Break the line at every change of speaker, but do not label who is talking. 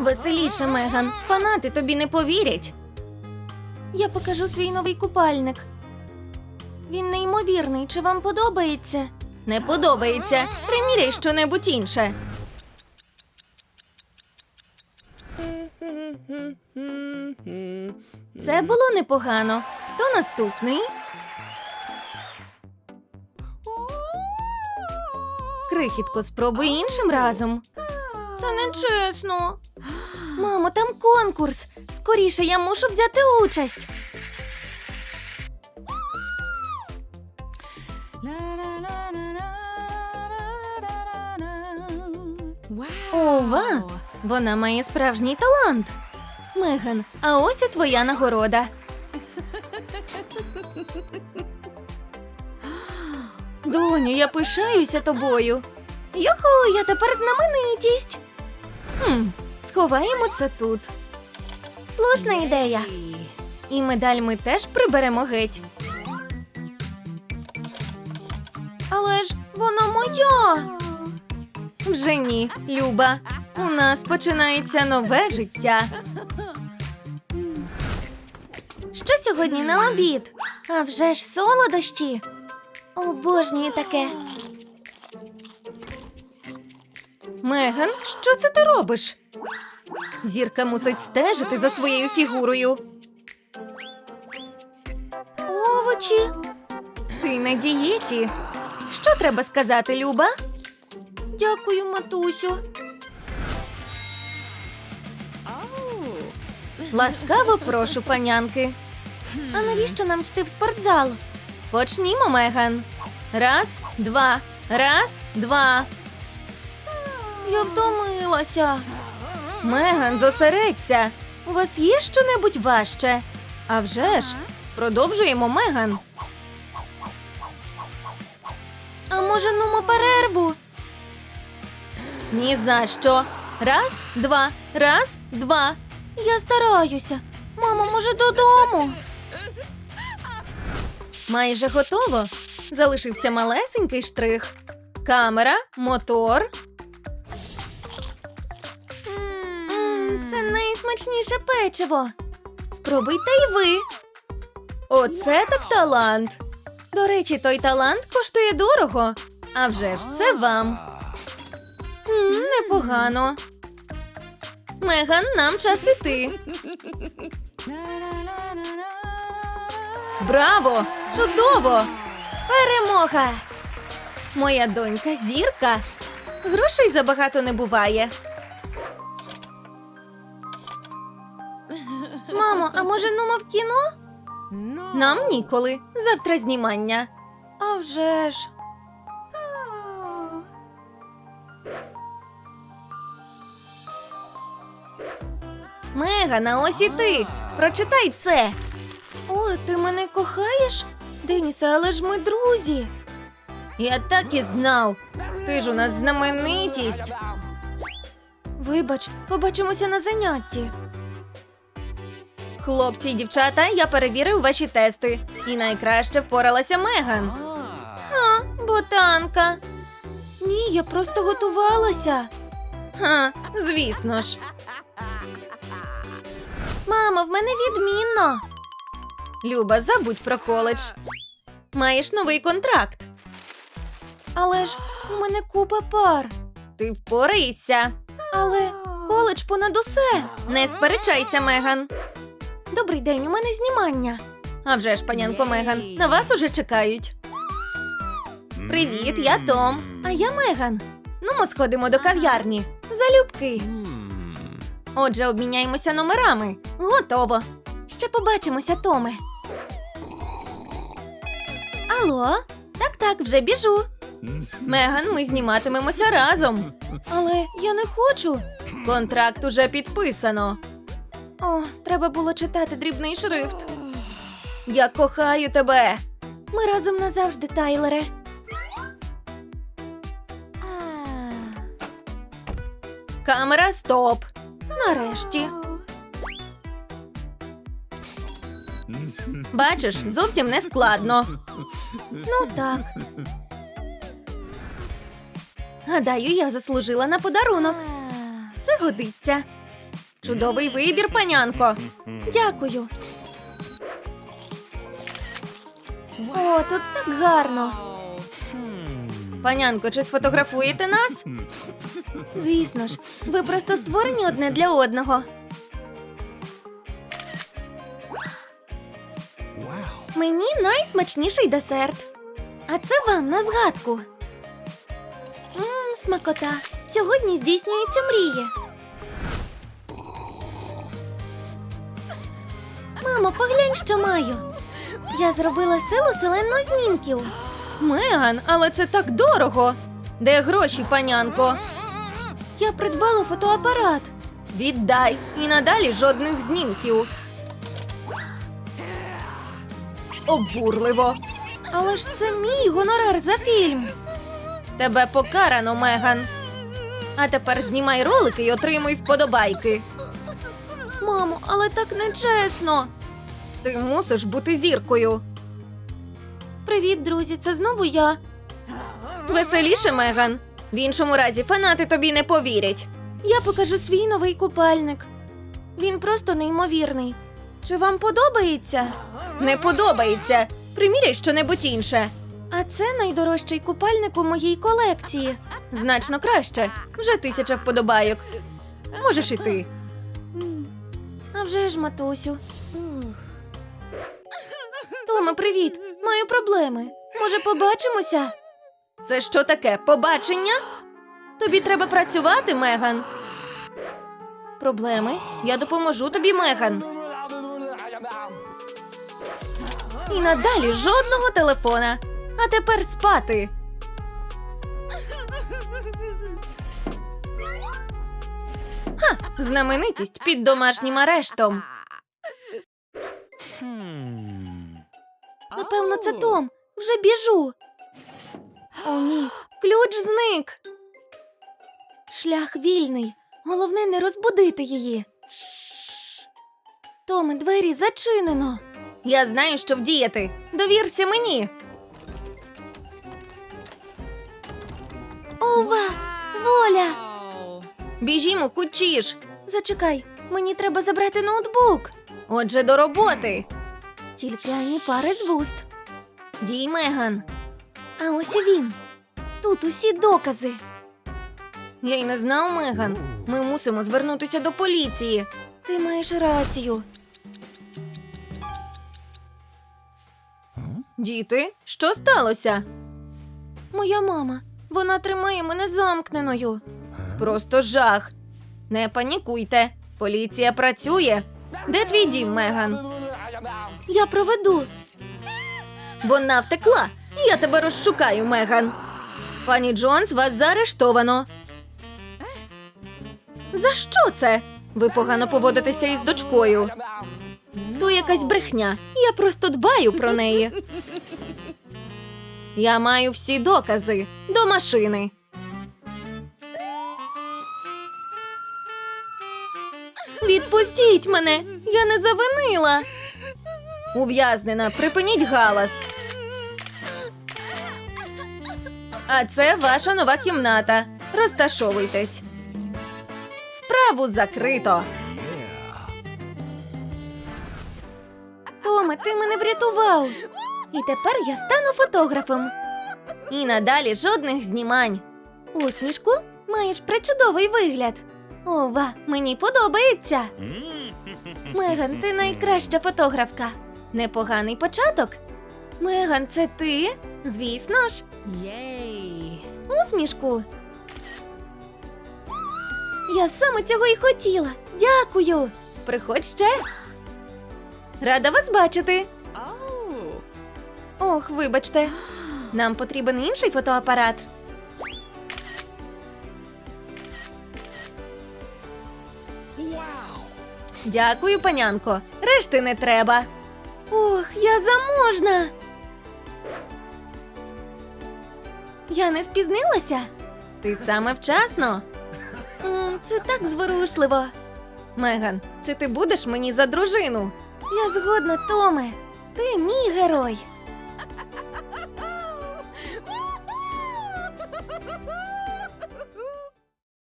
Веселіше, Меган. Фанати тобі не повірять. Я покажу свій новий купальник. Він неймовірний. Чи вам подобається? Не подобається. Приміряй щонебудь інше. Це було непогано. Хто наступний? Крихітко, спробуй іншим разом. Це не чесно. Мамо, там конкурс. Скоріше я мушу взяти участь. Ова! Вона має справжній талант. Меган, а ось і твоя нагорода. Доню, я пишаюся тобою. Юху, я тепер знаменитість. Хм, сховаємо це тут. Слушна ідея. І медаль ми теж приберемо геть. Але ж вона моя. Вже ні, Люба. У нас починається нове життя. Що сьогодні на обід? А вже ж солодощі. Обожнюю таке. Меган, що це ти робиш? Зірка мусить стежити за своєю фігурою. Овочі. Ти на дієті. Що треба сказати, Люба? Дякую, матусю. Ласкаво прошу, панянки. А навіщо нам йти в спортзал? Почнімо, Меган. Раз, два, раз, два. Я втомилася. Меган, зосередься. У вас є щонебудь важче? А вже ж, продовжуємо, Меган. А може, нумо перерву? Ні за що. Раз, два, раз, два. Я стараюся. Мамо, може, додому. Майже готово. Залишився малесенький штрих. Камера, мотор. Це найсмачніше печиво. Спробуйте й ви. Оце так талант. До речі, той талант коштує дорого. А вже ж це вам. М, Непогано. Меган, нам час іти. Браво! Чудово! Перемога! Моя донька зірка. Грошей забагато не буває. А може нумо в кіно? Нам ніколи. Завтра знімання. А вже ж. Мегана, ось і ти. Прочитай це. О, ти мене кохаєш? Денісе, але ж ми друзі. Я так і знав. Ти ж у нас знаменитість. Вибач, побачимося на занятті. Хлопці і дівчата, я перевірив ваші тести. І найкраще впоралася Меган. Ха, ботанка. Ні, я просто готувалася. Ха, звісно ж. Мама, в мене відмінно. Люба, забудь про коледж. Маєш новий контракт. Але ж у мене купа пар. Ти впораєшся. Але коледж понад усе. Не сперечайся, Меган. Добрий день, у мене знімання. А вже ж, панянко Меган, на вас уже чекають. Привіт, я Том. А я Меган. Ну, ми сходимо до кав'ярні. Залюбки. Отже, обміняємося номерами. Готово. Ще побачимося, Томе. Алло? Так, так, вже біжу. Меган, ми зніматимемося разом. Але я не хочу. Контракт уже підписано. О, треба було читати дрібний шрифт. Я кохаю тебе. Ми разом назавжди, Тайлере. Камера, стоп. Нарешті. Бачиш, зовсім не складно. Ну так. Гадаю, я заслужила на подарунок. Це годиться. Чудовий вибір, панянко. Дякую. О, тут так гарно. Панянко, чи сфотографуєте нас? Звісно ж, ви просто створені одне для одного. Мені найсмачніший десерт. А це вам на згадку. Мм, смакота. Сьогодні здійснюються мрії. Мамо, поглянь, що маю. Я зробила силу селено знімків. Меган, але це так дорого. Де гроші, панянко? Я придбала фотоапарат. Віддай і надалі жодних знімків. Обурливо. Але ж це мій гонорар за фільм. Тебе покарано, Меган. А тепер знімай ролики і отримуй вподобайки. Мамо, але так нечесно. Ти мусиш бути зіркою. Привіт, друзі, це знову я. Веселіше, Меган. В іншому разі фанати тобі не повірять. Я покажу свій новий купальник. Він просто неймовірний. Чи вам подобається? Не подобається. Приміряй щонебудь інше. А це найдорожчий купальник у моїй колекції. Значно краще. Вже тисяча вподобайок. Можеш і ти. А вже ж, матусю. Томе, привіт! Маю проблеми. Може, побачимося? Це що таке? Побачення? Тобі треба працювати, Меган. Проблеми? Я допоможу тобі, Меган. І надалі жодного телефона. А тепер спати. Ха, знаменитість під домашнім арештом. Напевно, це Том. Вже біжу. О, ні, ключ зник. Шлях вільний. Головне не розбудити її. Томе, двері зачинено. Я знаю, що вдіяти. Довірся мені. Ова! Воля! Біжімо, хочеш. Зачекай, мені треба забрати ноутбук. Отже, до роботи. Тільки ані пари з вуст. Дій, Меган. А ось і він. Тут усі докази. Я й не знав, Меган. Ми мусимо звернутися до поліції. Ти маєш рацію. Діти, що сталося? Моя мама. Вона тримає мене замкненою. Просто жах. Не панікуйте. Поліція працює. Де твій дім, Меган? Я проведу. Вона втекла. Я тебе розшукаю, Меган. Пані Джонс, вас заарештовано. За що це? Ви погано поводитеся із дочкою. То якась брехня. Я просто дбаю про неї. Я маю всі докази до машини. Відпустіть мене! Я не завинила. Ув'язнена, припиніть галас. А це ваша нова кімната. Розташовуйтесь. Справу закрито. Томе, ти мене врятував. І тепер я стану фотографом. І надалі жодних знімань. Усмішку маєш причудовий вигляд. Ова, мені подобається. Меган, ти найкраща фотографка. Непоганий початок. Меган, це ти? Звісно ж,
Єй!
усмішку. Я саме цього і хотіла. Дякую. Приходь ще. Рада вас бачити. Ох, вибачте. Нам потрібен інший фотоапарат. Дякую, панянко. Решти не треба. Ох, я заможна. Я не спізнилася? Ти саме вчасно. Це так зворушливо. Меган, чи ти будеш мені за дружину? Я згодна, Томе. Ти мій герой.